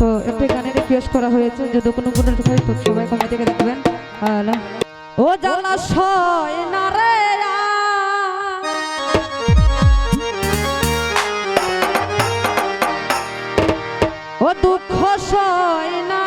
তো একটি গানে রিকোয়েস্ট করা হয়েছে, যদি কোনো কোনো সবাই কমে থেকে দেখবেন। ও জ্বালা সয় না রে ও দুঃখ সয় না